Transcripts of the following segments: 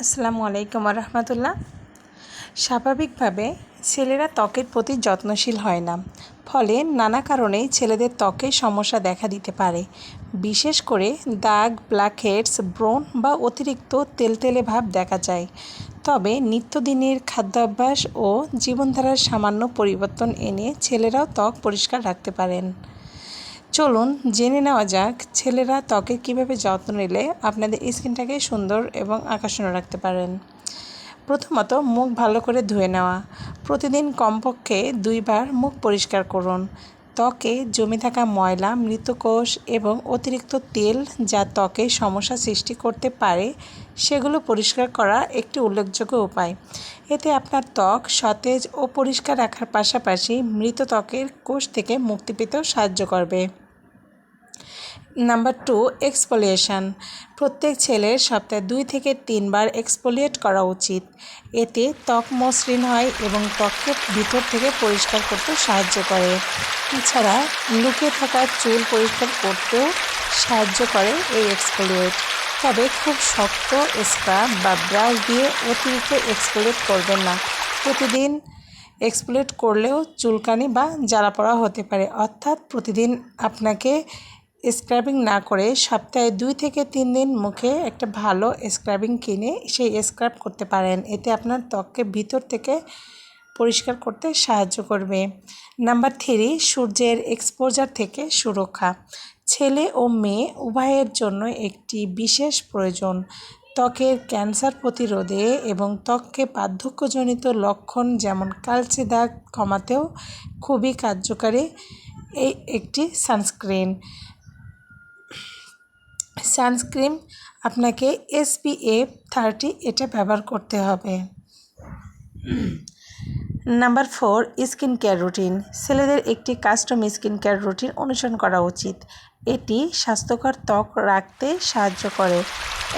আসসালামু আলাইকুম রহমতুল্লাহ স্বাভাবিকভাবে ছেলেরা ত্বকের প্রতি যত্নশীল হয় না। ফলে নানা কারণেই ছেলেদের ত্বকে সমস্যা দেখা দিতে পারে। বিশেষ করে দাগ ব্ল্যাকহেডস ব্রণ বা অতিরিক্ত তেলতেলে ভাব দেখা যায়। তবে নিত্যদিনের খাদ্যাভ্যাস ও জীবনধারার সামান্য পরিবর্তন এনে ছেলেরাও ত্বক পরিষ্কার রাখতে পারেন। চলুন জেনে নেওয়া যাক ছেলেরা ত্বকের কীভাবে যত্ন নিলে আপনাদের স্কিনটাকে সুন্দর এবং আকর্ষণীয় রাখতে পারেন। প্রথমত মুখ ভালো করে ধুয়ে নেওয়া। প্রতিদিন কমপক্ষে দুইবার মুখ পরিষ্কার করুন। ত্বকে জমে থাকা ময়লা, মৃতকোষ এবং অতিরিক্ত তেল যা ত্বকে সমস্যা সৃষ্টি করতে পারে, সেগুলো পরিষ্কার করা একটি উল্লেখযোগ্য উপায়। এতে আপনার ত্বক সতেজ ও পরিষ্কার রাখার পাশাপাশি মৃত ত্বকের কোষ থেকে মুক্তি পেতেও সাহায্য করবে। নাম্বার টু এক্সপোলিয়েশন প্রত্যেক ছেলের সপ্তাহে দুই থেকে তিনবার এক্সপোলিয়েট করা উচিত। এতে ত্বক মসৃণ হয় এবং ত্বককে ভিতর থেকে পরিষ্কার করতে সাহায্য করে। এছাড়া লুকিয়ে থাকা চুল পরিষ্কার করতেও সাহায্য করে এই এক্সপোলিয়েট তবে খুব শক্ত স্ক্রাব বা ব্রাশ দিয়ে অতিরিক্ত এক্সপোলিয়েট করবেন না। প্রতিদিন এক্সপোলিয়েট করলেও চুলকানি বা জ্বালা পড়া হতে পারে। অর্থাৎ প্রতিদিন আপনাকে স্ক্রাবিং না করে সপ্তাহে দুই থেকে তিন দিন মুখে একটা ভালো স্ক্রাবিং কিনে সেই স্ক্রাব করতে পারেন। এতে আপনার ত্বককে ভিতর থেকে পরিষ্কার করতে সাহায্য করবে। নাম্বার থ্রি, সূর্যের এক্সপোজার থেকে সুরক্ষা। ছেলে ও মেয়ে উভয়ের জন্য একটি বিশেষ প্রয়োজন। ত্বকের ক্যান্সার প্রতিরোধে এবং ত্বককে বার্ধক্যজনিত লক্ষণ যেমন কালচে দাগ কমাতেও খুবই কার্যকারী। এই একটি সানস্ক্রিন সানস্ক্রিন আপনাকে এসপিএফ থার্টি এটা ব্যবহার করতে হবে। Number four, skin care routine. ছেলেদের একটি কাস্টম স্কিন কেয়ার রুটিন অনুসরণ করা উচিত। এটি স্বাস্থ্যকর ত্বক রাখতে সাহায্য করে।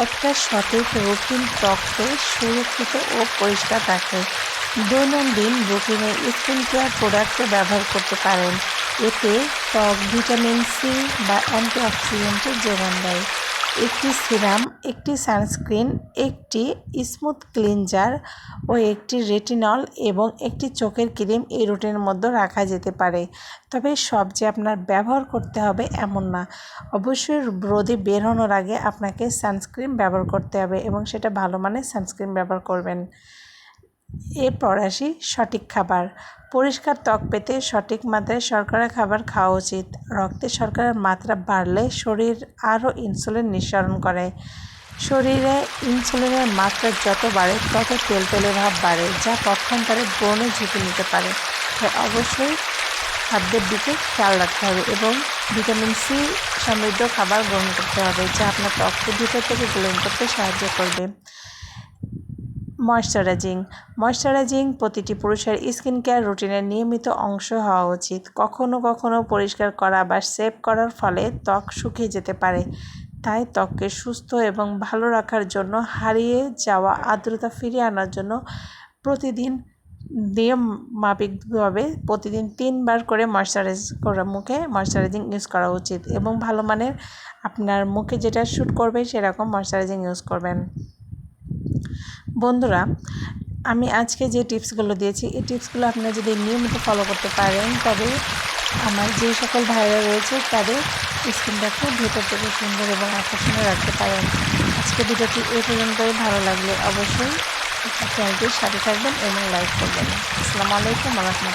একটা সঠিক রুটিন ত্বককে সুরক্ষিত ও পরিষ্কার রাখে। দৈনন্দিন রুটিনে স্কিন কেয়ার প্রোডাক্ট ব্যবহার করতে পারেন। এতে ত্বক ভিটামিন সি বা অ্যান্টিঅক্সিডেন্টের যোগান দেয়। একটি সিরাম, একটি সানস্ক্রিন, একটি স্মুথ ক্লিনজার ও একটি রেটিনল এবং একটি চোখের ক্রিম এই রুটিনের মধ্যে রাখা যেতে পারে। তবে সব যে আপনার ব্যবহার করতে হবে এমন না। অবশ্যই রোদে বেরোনোর আগে আপনাকে সানস্ক্রিন ব্যবহার করতে হবে এবং সেটা ভালো মানের সানস্ক্রিন ব্যবহার করবেন। এরপর আসি সঠিক খাবার। পরিষ্কার ত্বক পেতে সঠিক মাত্রায় শর্করা খাবার খাওয়া উচিত। রক্তে শর্করার মাত্রা বাড়লে শরীর আরও ইনসুলিন নিঃসরণ করে। শরীরে ইনসুলিনের মাত্রা যত বাড়ে, তত তেল তেলতেলে ভাব বাড়ে, যা পক্ষান্তরে ব্রণে ঝুঁকি নিতে পারে। তাই অবশ্যই খাদ্যের দিকে খেয়াল রাখতে হবে এবং ভিটামিন সি সমৃদ্ধ খাবার গ্রহণ করতে হবে, যা আপনার ত্বককে ভিতর থেকে গ্লোয়িং করতে সাহায্য করবে। ময়শ্চারাইজিং। ময়শ্চারাইজিং প্রতিটি পুরুষের স্কিন কেয়ার রুটিনের নিয়মিত অংশ হওয়া উচিত। কখনও কখনও পরিষ্কার করা বা সেভ করার ফলে ত্বক শুকিয়ে যেতে পারে। তাই ত্বককে সুস্থ এবং ভালো রাখার জন্য হারিয়ে যাওয়া আর্দ্রতা ফিরিয়ে আনার জন্য প্রতিদিন নিয়ম মাফিকভাবে প্রতিদিন তিনবার করে ময়শ্চারাইজ করা মুখে ময়শ্চারাইজিং ইউজ করা উচিত এবং ভালো মানের আপনার মুখে যেটা শ্যুট করবে সেরকম ময়শ্চারাইজিং ইউজ করবেন। বন্ধুরা, আমি আজকে যে টিপসগুলো দিয়েছি, এই টিপসগুলো আপনারা যদি নিয়মিত ফলো করতে পারেন, তবে আমার যে সকল ভাইরা রয়েছে, তাদের স্কিনটাকে ভেতর থেকে সুন্দর এবং আকর্ষণীয় রাখতে পারেন। আজকে ভিডিওটি এই পর্যন্তই, ভালো লাগলে অবশ্যই চ্যানেলটির সাথে থাকবেন এবং লাইক করবেন। আসসালামু আলাইকুম রহমতুল্লাহ